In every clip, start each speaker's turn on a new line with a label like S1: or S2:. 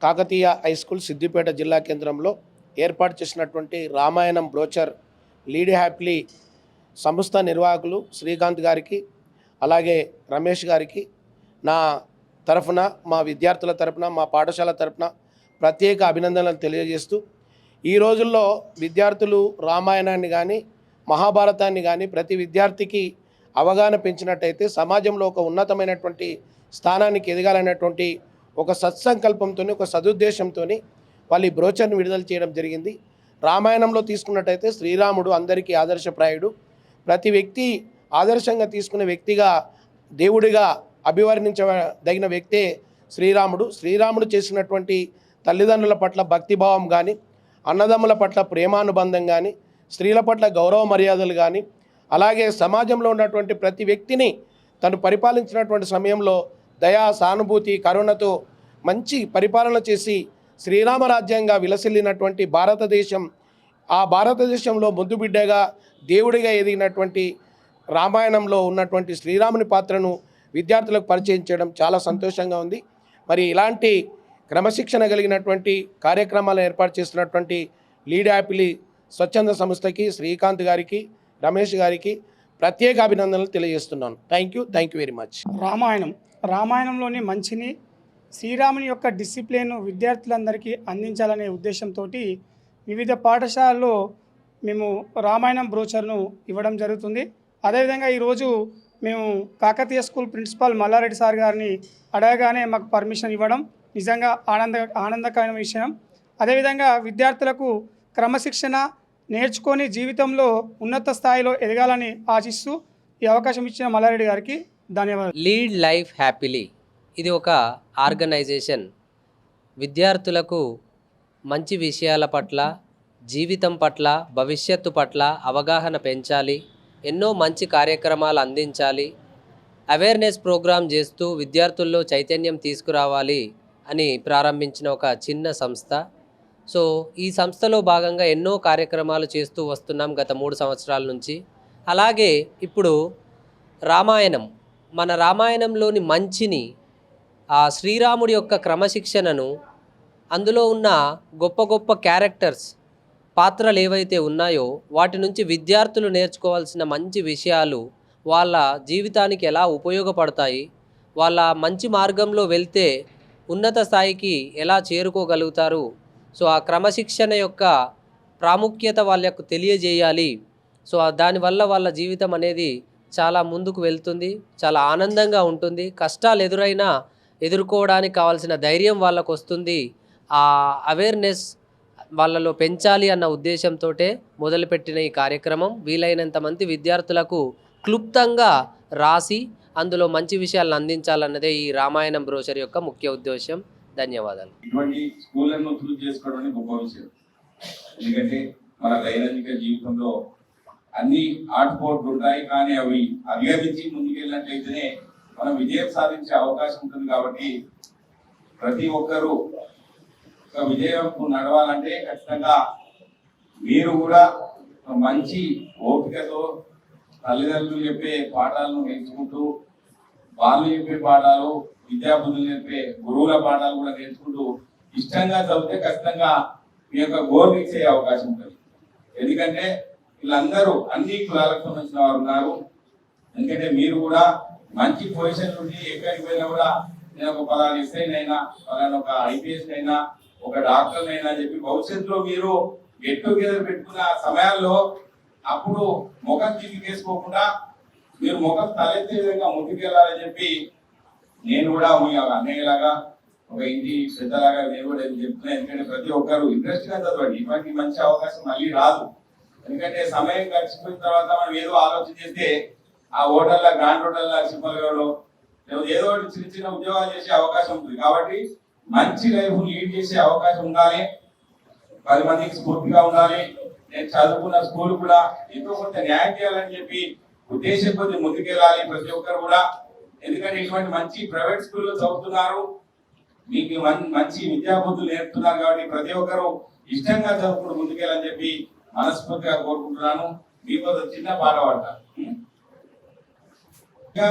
S1: Kakatiya high school Siddipet జిల్లా కేంద్రంలో ఏర్పాటు చేసినటువంటి రామాయణం బ్రోచర్ లీడ్ హ్యాప్లీ సంస్థ నిర్వాహకులు శ్రీకాంత్ గారికి అలాగే రమేష్ గారికి నా తరఫున మా విద్యార్థుల తరఫున మా పాఠశాల తరఫున ప్రత్యేక అభినందనలు తెలియజేస్తూ ఈ రోజుల్లో విద్యార్థులు రామాయణాన్ని కానీ మహాభారతాన్ని కానీ ప్రతి విద్యార్థికి అవగాహన పెంచినట్టయితే సమాజంలో ఒక ఉన్నతమైనటువంటి స్థానానికి ఎదగాలనేటువంటి ఒక సత్సంకల్పంతో ఒక సదుద్దేశంతో వాళ్ళు ఈ బ్రోచర్ని విడుదల చేయడం జరిగింది. రామాయణంలో తీసుకున్నట్టయితే శ్రీరాముడు అందరికీ ఆదర్శప్రాయుడు ప్రతి వ్యక్తి ఆదర్శంగా తీసుకునే వ్యక్తిగా దేవుడిగా అభివర్ణించదగిన వ్యక్తే శ్రీరాముడు. శ్రీరాముడు చేసినటువంటి తల్లిదండ్రుల పట్ల భక్తిభావం కానీ అన్నదమ్ముల పట్ల ప్రేమానుబంధం కానీ స్త్రీల పట్ల గౌరవ మర్యాదలు కానీ అలాగే సమాజంలో ఉన్నటువంటి ప్రతి వ్యక్తిని తను పరిపాలించినటువంటి సమయంలో దయా సానుభూతి కరుణతో మంచి పరిపాలన చేసి శ్రీరామ రాజ్యంగా విలసిల్లినటువంటి భారతదేశం ఆ భారతదేశంలో ముద్దుబిడ్డగా దేవుడిగా ఎదిగినటువంటి రామాయణంలో ఉన్నటువంటి శ్రీరాముని పాత్రను విద్యార్థులకు పరిచయం చేయడం చాలా సంతోషంగా ఉంది. మరి ఇలాంటి క్రమశిక్షణ కలిగినటువంటి కార్యక్రమాలను ఏర్పాటు చేస్తున్నటువంటి లీడ్ యాపిలి స్వచ్ఛంద సంస్థకి శ్రీకాంత్ గారికి రమేష్ గారికి ప్రత్యేక అభినందనలు తెలియజేస్తున్నాను. Thank you thank you very much
S2: Ramayanam. రామాయణంలోని మంచిని శ్రీరాముని యొక్క డిసిప్లిన్ విద్యార్థులందరికీ అందించాలనే ఉద్దేశంతో వివిధ పాఠశాలల్లో మేము రామాయణం బ్రోచర్ను ఇవ్వడం జరుగుతుంది. అదేవిధంగా ఈరోజు మేము Kakatiya school principal Malla Reddy sir గారిని అడగగానే మాకు పర్మిషన్ ఇవ్వడం నిజంగా ఆనంద ఆనందకరమైన విషయం. అదేవిధంగా విద్యార్థులకు క్రమశిక్షణ నేర్చుకొని జీవితంలో ఉన్నత స్థాయిలో ఎదగాలని ఆశిస్తూ ఈ అవకాశం ఇచ్చిన మల్లారెడ్డి గారికి ధన్యవాదాలు.
S3: Lead life happily. ఇది ఒక ఆర్గనైజేషన్. విద్యార్థులకు మంచి విషయాల పట్ల జీవితం పట్ల భవిష్యత్తు పట్ల అవగాహన పెంచాలి. ఎన్నో మంచి కార్యక్రమాలు అందించాలి. అవేర్నెస్ ప్రోగ్రాం చేస్తూ విద్యార్థుల్లో చైతన్యం తీసుకురావాలి అని ప్రారంభించిన ఒక చిన్న సంస్థ. సో ఈ సంస్థలో భాగంగా ఎన్నో కార్యక్రమాలు చేస్తూ వస్తున్నాం గత మూడు సంవత్సరాల నుంచి. అలాగే ఇప్పుడు రామాయణం మన రామాయణంలోని మంచిని ఆ శ్రీరాముడి యొక్క క్రమశిక్షణను అందులో ఉన్న గొప్ప గొప్ప క్యారెక్టర్స్ పాత్రలు ఏవైతే ఉన్నాయో వాటి నుంచి విద్యార్థులు నేర్చుకోవాల్సిన మంచి విషయాలు వాళ్ళ జీవితానికి ఎలా ఉపయోగపడతాయి వాళ్ళ మంచి మార్గంలో వెళ్తే ఉన్నత స్థాయికి ఎలా చేరుకోగలుగుతారు సో ఆ క్రమశిక్షణ యొక్క ప్రాముఖ్యత వాళ్ళకు తెలియజేయాలి. సో దానివల్ల వాళ్ళ జీవితం అనేది చాలా ముందుకు వెళ్తుంది చాలా ఆనందంగా ఉంటుంది. కష్టాలు ఎదురైనా ఎదుర్కోవడానికి కావాల్సిన ధైర్యం వాళ్ళకు వస్తుంది. ఆ అవేర్నెస్ వాళ్ళలో పెంచాలి అన్న ఉద్దేశంతో మొదలుపెట్టిన ఈ కార్యక్రమం. వీలైనంత మంది విద్యార్థులకు క్లుప్తంగా రాసి అందులో మంచి విషయాలను అందించాలన్నదే ఈ రామాయణం బ్రోచర్ యొక్క ముఖ్య ఉద్దేశం ధన్యవాదాలు.
S4: ఇటువంటి స్కూళ్ళను ప్రూవ్ చేసుకోవడం గొప్ప విషయం. ఎందుకంటే మన దైనందిక జీవితంలో అన్ని ఆటుపోట్లు ఉంటాయి కానీ అవి అధిగమించి ముందుకెళ్ళినట్లయితేనే మనం విజయం సాధించే అవకాశం ఉంటుంది కాబట్టి ప్రతి ఒక్కరూ ఒక విజయం నడవాలంటే ఖచ్చితంగా మీరు కూడా మంచి ఓపికతో తల్లిదండ్రులు చెప్పే పాఠాలను నేర్చుకుంటూ వాళ్ళు చెప్పే పాఠాలు విద్యాబుద్ధులు చెప్పే గురువుల పాఠాలు కూడా నేర్చుకుంటూ ఇష్టంగా చదివితే ఖచ్చితంగా మీ యొక్క గోల్ రీచ్ అవకాశం ఉంటుంది. ఎందుకంటే వీళ్ళందరూ అన్ని కులాలకు సంబంధించిన వారు ఉన్నారు. ఎందుకంటే మీరు కూడా మంచి పొజిషన్ నుండి ఎక్కడికి పోయినా కూడా నేను ఒక పలానా ఎస్ఐ అయినా పలానా ఒక ఐపీఎస్ అయినా ఒక డాక్టర్ అయినా చెప్పి భవిష్యత్తులో మీరు గెట్ టుగెదర్ పెట్టుకున్న సమయాల్లో అప్పుడు ముఖం వేసుకోకుండా మీరు ముఖం తలెత్తే విధంగా ముందుకెళ్ళాలని చెప్పి నేను కూడా మీ అన్నయ్యలాగా ఒక ఇంటి పెద్దలాగా నేను కూడా చెప్తున్నాను ఎందుకంటే ప్రతి ఒక్కరు ఇంట్రెస్ట్గా చదవండి. ఇటువంటి మంచి అవకాశం మళ్ళీ రాదు. ఎందుకంటే సమయం గడిచిపోయిన తర్వాత మనం ఏదో ఆలోచన చేస్తే ఆ హోటల్లో గ్రాండ్ హోటల్లో సింపల్ గారు ఏదో ఒకటి చిన్న చిన్న ఉద్యోగాలు చేసే అవకాశం ఉంటుంది. కాబట్టి మంచి లైఫ్ లీడ్ చేసే అవకాశం ఉండాలి. పది మందికి స్ఫూర్తిగా ఉండాలి. నేను చదువుకున్న స్కూల్ కూడా ఎంతో కొంత న్యాయం చేయాలని చెప్పి ఉద్దేశం కొద్ది ముందుకెళ్ళాలి ప్రతి ఒక్కరు కూడా. ఎందుకంటే ఇటువంటి మంచి ప్రైవేట్ స్కూల్లో చదువుతున్నారు. మీకు మంచి విద్యాబుద్ధులు నేర్పుతున్నారు కాబట్టి ప్రతి ఒక్కరు ఇష్టంగా చదువుకుంటూ ముందుకెళ్ళని చెప్పి మనస్ఫూర్తిగా కోరుకుంటున్నాను. మీ ఒక చిన్న పాట పాడతాను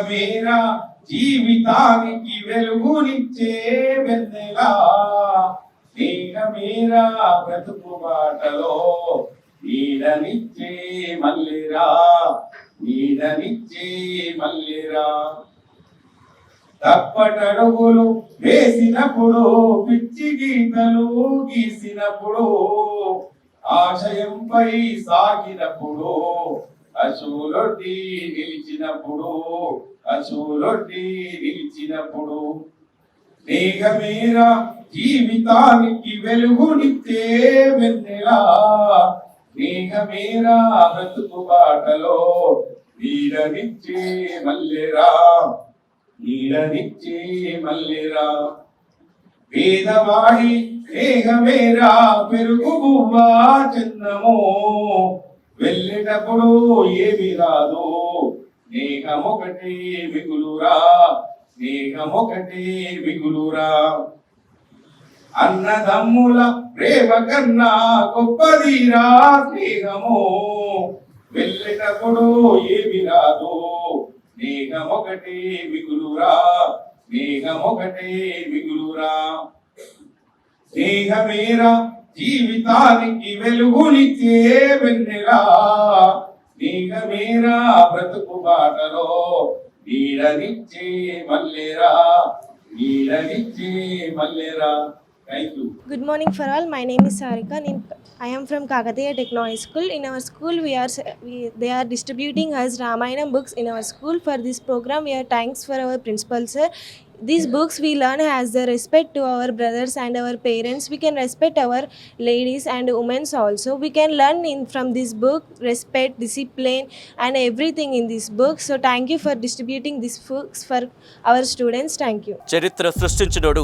S4: మీరా జీవితానికి వెలుగునిచ్చే వెన్నెలా? మీరా బ్రతుకు బాటలో నీడనిచ్చే మల్లిరా నీడనిచ్చే మల్లిరా. తప్పటడుగులు వేసినప్పుడు పిచ్చి గీతలు గీసినప్పుడు ఆశయంపై సాగినప్పుడు అశువులొడ్డి నిలిచినప్పుడు అశువులొడ్డి నిలిచినప్పుడు. మేఘమేర జీవితానికి వెలుగునిచ్చే వెన్నెలా? మేఘమేర బ్రతుకు బాటలో నీడనిచ్చే మల్లెరా నీడనిచ్చే మల్లెరా. పేదవాడి స్నేహమేరా పెరుగు బువ్వా చిన్నము వెళ్ళేటప్పుడు ఏమి రాదు స్నేహమొకటి మిగులురా స్నేహమొకటి మిగులురా. అన్నదమ్ముల ప్రేమ కన్నా గొప్పదిరా స్నేహము. వెళ్ళేటప్పుడు ఏమి రాదు. స్నేహమొకటి మిగులురా ఒకటే మిగులురా. స్నేహమేరా జీవితానికి వెలుగునిచ్చే వెన్నెలా. స్నేహమేరా బ్రతుకు బాటలో నీడనిచ్చే మల్లెరా నీడనిచ్చే మల్లెరా.
S5: Good morning for all. My name is Sarika. I am from Kakatiya Technology School. In our school, we are we, they are distributing us Ramayana books in our school. For this program, we are thanks for our principal sir. These books we learn has the respect to our brothers and our parents. We can respect our ladies and women also. We can learn in from this book respect, discipline, and everything in this book. So thank you for distributing these books for our students. Thank you.
S6: చరిత్ర సృష్టించినోడు